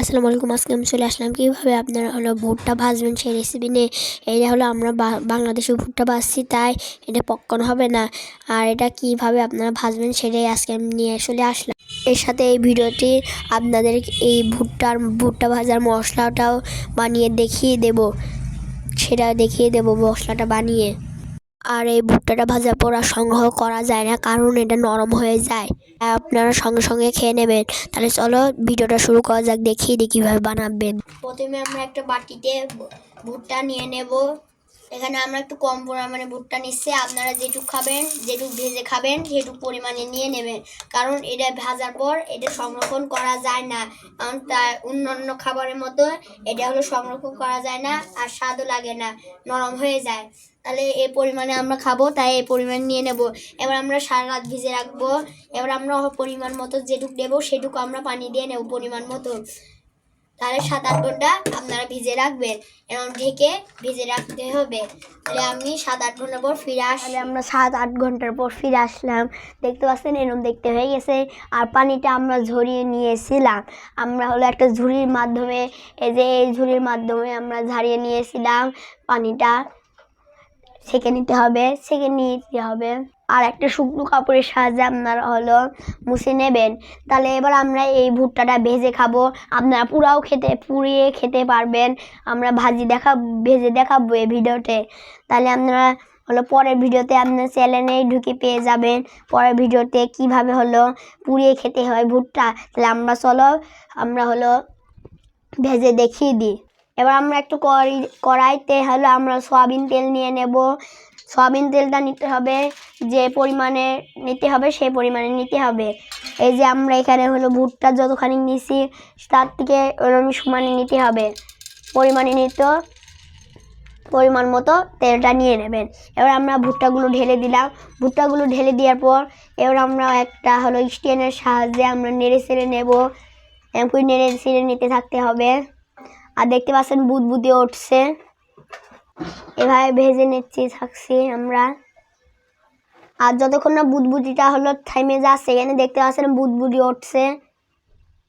আসসালামু আলাইকুম, আজকে আমি চলে আসলাম কীভাবে আপনারা হলো ভুট্টা ভাজবেন সেই রেসিপি নিয়ে। এটা হলো আমরা বাংলাদেশে ভুট্টা ভাজছি, তাই এটা পক্কন হবে না। আর এটা কীভাবে আপনারা ভাজবেন সেটাই আজকে আমি নিয়ে চলে আসলাম। এর সাথে এই ভিডিওটি আপনাদের এই ভুট্টার, ভুট্টা ভাজার মশলাটাও বানিয়ে দেখিয়ে দেব। সেটা দেখিয়ে দেব মশলাটা বানিয়ে। আর এই ভুট্টাটা ভাজার পর আর সংগ্রহ করা যায় না, কারণ এটা নরম হয়ে যায়। আপনারা সঙ্গে সঙ্গে খেয়ে নেবেন। তাহলে চলো ভিডিওটা শুরু করা যাক দেখিয়ে দিই কীভাবে বানাবেন। প্রথমে আমরা একটা বাটিতে ভুট্টা নিয়ে নেব। এখানে আমরা একটু কম পরিমাণে ভুট্টা নিচ্ছি। আপনারা যেটুকু খাবেন, যেটুক ভেজে খাবেন, সেটুক পরিমাণে নিয়ে নেবেন। কারণ এটা ভাজার পর এটা সংরক্ষণ করা যায় না। কারণ তা অন্যান্য খাবারের মতো এটা হলো সংরক্ষণ করা যায় না আর স্বাদও লাগে না, নরম হয়ে যায়। তাহলে এই পরিমাণে আমরা খাব, তাই এই পরিমাণ নিয়ে নেব। এবার আমরা সারা রাত ভিজে রাখব। এবার আমরা পরিমাণ মতো যেটুক দেবো, সেটুকু আমরা পানি দিয়ে নেব পরিমাণ মতো। তাহলে সাত আট ঘণ্টা আপনারা ভিজে রাখবেন। এরকম ঢেকে ভিজে রাখতে হবে। তাহলে আমি সাত আট ঘণ্টার পর ফিরে আসলে আমরা সাত আট ঘণ্টার পর ফিরে আসলাম। দেখতে পাচ্ছেন, এরম দেখতে হয়ে গেছে। আর পানিটা আমরা ঝরিয়ে নিয়েছিলাম। আমরা হলো একটা ঝুড়ির মাধ্যমে, এই যে এই ঝুড়ির মাধ্যমে আমরা ঝাড়িয়ে নিয়েছিলাম পানিটা। সেকে নিতে হবে, সেকে নিতে হবে। আর একটা শুকনো কাপড়ের সাহায্যে আপনারা হলো মুছে নেবেন। তাহলে এবার আমরা এই ভুট্টাটা ভেজে খাব। আপনারা পুরাও খেতে, পুড়িয়ে খেতে পারবেন। আমরা ভাজি দেখা, ভেজে দেখাবো এই ভিডিওতে। তাহলে আপনারা হলো পরের ভিডিওতে আপনার চ্যানেলেই ঢুকে পেয়ে যাবেন। পরের ভিডিওতে কীভাবে হলো পুড়িয়ে খেতে হয় ভুট্টা। তাহলে আমরা চলো, আমরা হলো ভেজে দেখিয়ে দিই। এবার আমরা একটু কড়াই কড়াইতে হলো আমরা সয়াবিন তেল নিয়ে নেব। সয়াবিন তেলটা নিতে হবে, যে পরিমাণে নিতে হবে সেই পরিমাণে নিতে হবে। এই যে আমরা এখানে হলো ভুট্টা যতখানি নিছি, তার থেকে ওরকম সমানে নিতে হবে। পরিমাণে নিত, পরিমাণ মতো তেলটা নিয়ে নেবেন। এবার আমরা ভুট্টাগুলো ঢেলে দিলাম। ভুট্টাগুলো ঢেলে দেওয়ার পর এবার আমরা একটা হলো স্টেনের সাহায্যে আমরা নেড়ে চেড়ে নেব। এমন নেড়ে চেড়ে নিতে থাকতে হবে। আর দেখতে পাচ্ছেন বুদবুদি উঠছে। এভাবে ভেজে নিচ্ছি, থাকছি আমরা। আর যতক্ষণ না বুদবুদিটা হলো থেমে যাচ্ছে, এখানে দেখতে পাচ্ছেন বুদবুদি উঠছে।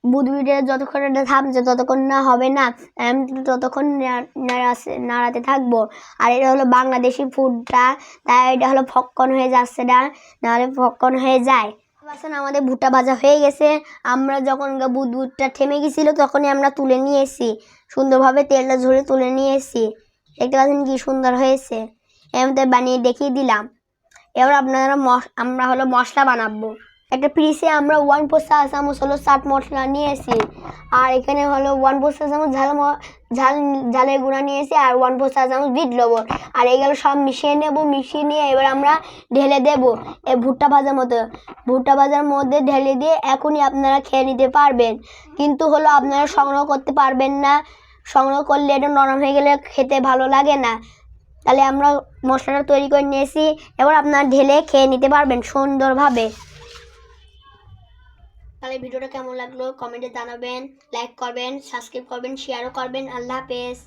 বুদবুদিটা যতক্ষণ না থামছে, ততক্ষণ না হবে না, আমি ততক্ষণ নাড়াতে থাকব। আর এটা হলো বাংলাদেশি ফুডটা তাই এটা হলো ফক্কন হয়ে যাচ্ছে না, নাহলে ফক্কন হয়ে যায়। পাচ্ছেন, আমাদের ভুট্টা ভাজা হয়ে গেছে। আমরা যখন গা বুদ বুদটা থেমে গেছিল, তখনই আমরা তুলে নিয়ে এসেছি। সুন্দরভাবে তেলটা ঝরে তুলে নিয়ে এসেছি। দেখতে পাচ্ছেন কি সুন্দর হয়েছে। এমতে বানিয়ে দেখিয়ে দিলাম। এবার আপনারা আমরা হলো মশলা বানাবো। একটা পিসে আমরা ওয়ান চা চামচ হলো চাট মশলা নিয়েছি আর এখানে হলো ওয়ান চা চামচ ঝাল ঝাল, ঝালের গুঁড়া নিয়েছি আর ওয়ান ফোর চা চামচ বিট লবণ। আর এগুলো সব মিশিয়ে নেব, মিশিয়ে নিয়ে এবার আমরা ঢেলে দেব এই ভুট্টা ভাজার মতো। ভুট্টা ভাজার মধ্যে ঢেলে দিয়ে এখনই আপনারা খেয়ে নিতে পারবেন। কিন্তু হলো আপনারা সংগ্রহ করতে পারবেন না। সংগ্রহ করলে এটা নরম হয়ে গেলে খেতে ভালো লাগে না। তাহলে আমরা মশলাটা তৈরি করে নিয়েছি। এবার আপনারা ঢেলে খেয়ে নিতে পারবেন সুন্দরভাবে। তাহলে ভিডিওটা কেমন লাগল? কমেন্টে জানাবেন লাইক করবেন সাবস্ক্রাইব করবেন শেয়ারও করবেন। আল্লাহ হাফেজ।